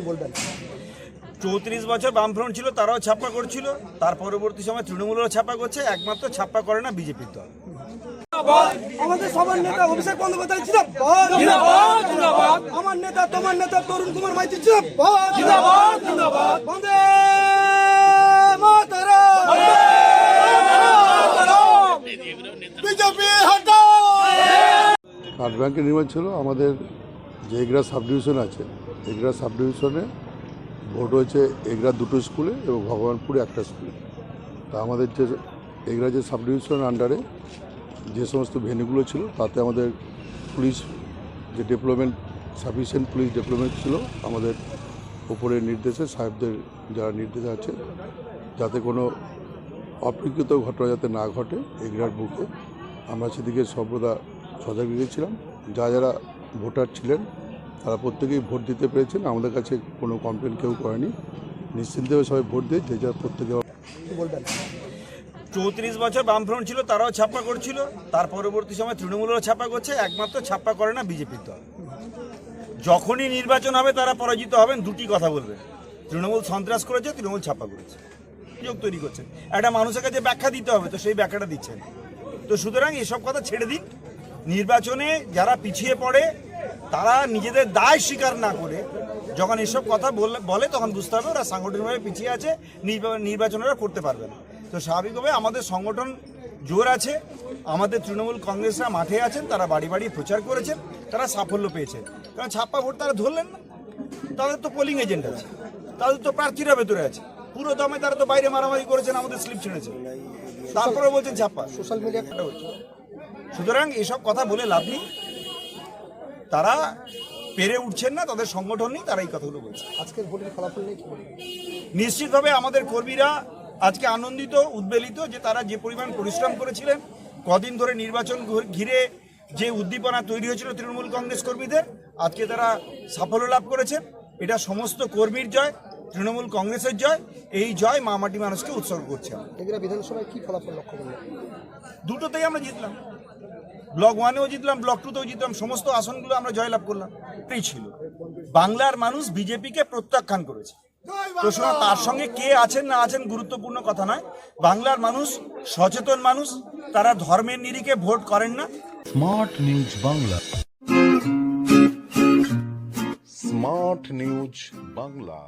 কি বলবেন। চৌত্রিশ বছর বামফ্রন্ট ছিল তারাও ছাপ্পা করছিল। তার পরবর্তী সময় তৃণমূলেরও ছাপ্পা করছে একমাত্র ছাপ্পা করে না বিজেপির দল। আমাদের সবার নেতা অভিষেক বন্দ্যোপাধ্যায় আমার নেতা তোমার নেতা তরুণ কুমার মাইতি বিজেপি ব্যাংকের নির্মাণ ছিল আমাদের যে এগরা সাব ডিভিশন আছে এগরা সাব ডিভিশনে ভোট হয়েছে এগরা দুটো স্কুলে এবং ভগবানপুরে একটা স্কুলে। তা আমাদের যে এগরা যে সাব ডিভিশনের আন্ডারে যে সমস্ত ভেন্যুগুলো ছিল, তাতে আমাদের পুলিশ যে ডেভেলপমেন্ট সাফিসিয়েন্ট পুলিশ ডেভেলপমেন্ট ছিল, আমাদের ওপরের নির্দেশে সাহেবদের যারা নির্দেশ আছে, যাতে কোনো অপ্রীকৃত ঘটনা যাতে না ঘটে এগরার বুকে, আমরা সেদিকে সর্বদা সজাগ রেখেছিলাম। যা যারা ভোটার ছিলেন তারা প্রত্যেকেই ভোট দিতে পেরেছেন। আমাদের কাছে কোনো কমপ্লেন কেউ করেনি। নিশ্চিন্তভাবে সবাই ভোট দিয়ে যে যা প্রত্যেকে বলবেন। চৌত্রিশ বছর বামফ্রন্ট ছিল তারাও ছাপ্পা করছিল। তার পরবর্তী সময় তৃণমূলেরও ছাপ্পা করছে একমাত্র ছাপ্পা করে না বিজেপির দল। যখনই নির্বাচন হবে তারা পরাজিত হবেন দুটি কথা বলবে। তৃণমূল সন্ত্রাস করেছে তৃণমূল ছাপ্পা করেছে। সুযোগ তৈরি করছে। একটা মানুষের কাছে ব্যাখ্যা দিতে হবে তো সেই ব্যাখ্যাটা দিচ্ছেন। তো সুতরাং এসব কথা ছেড়ে দিন। নির্বাচনে যারা পিছিয়ে পড়ে তারা নিজেদের দায় স্বীকার না করে যখন এসব কথা বলে- বলে তখন বুঝতে হবে ওরা সাংগঠনিকভাবে পিছিয়ে আছে নির্বা- নির্বাচন ওরা করতে পারবে না। তো স্বাভাবিকভাবে আমাদের সংগঠন জোর আছে আমাদের তৃণমূল কংগ্রেসরা মাঠে আছেন তারা বাড়ি বাড়ি প্রচার করেছেন তারা সাফল্য পেয়েছেন। কারণ ছাপ্পা ভোট তারা ধরলেন না। তাদের তো পোলিং এজেন্ট আছে তাদের তো প্রার্থীরা ভেতরে আছে। পুরো দমে তারা তো বাইরে মারামারি করেছেন আমাদের স্লিপ ছেড়েছে। তারপরে বলছেন ছাপ্পা। সোশ্যাল মিডিয়া হচ্ছে। সুতরাং এসব কথা বলে লাভ নেই। তারা পেরে উঠছেন না তাদের সংগঠন নেই তারা এই কথাগুলো বলছে। আজকের ভোটের ফলাফল নিয়ে নিশ্চিতভাবে আমাদের কর্মীরা আজকে আনন্দিত উদ্বেলিত যে তারা যে পরিমাণ পরিশ্রম করেছিলেন কদিন ধরে নির্বাচন ঘিরে যে উদ্দীপনা তৈরি হয়েছিল তৃণমূল কংগ্রেস কর্মীদের আজকে তারা সাফল্য লাভ করেছেন। এটা সমস্ত কর্মীর জয় তৃণমূল কংগ্রেসের জয় এই জয় মা মাটি মানুষকে উৎসর্গ করছে। বিধানসভায় কি ফলাফল লক্ষ্য করলেন? দুটোতেই আমরা জিতলাম। ব্লক ওয়ানেও জিতলাম, ব্লক টুতেও জিতলাম, সমস্ত আসনগুলো আমরা জয়লাভ করলাম। এই ছিল। বাংলার মানুষ বিজেপিকে প্রত্যাখ্যান করেছে। প্রশ্ন তার সঙ্গে কে আছেন না আছেন গুরুত্বপূর্ণ কথা নয়। বাংলার মানুষ সচেতন মানুষ, তারা ধর্মের নিরিখে ভোট করেন না। Smart news Bangla. Smart news Bangla.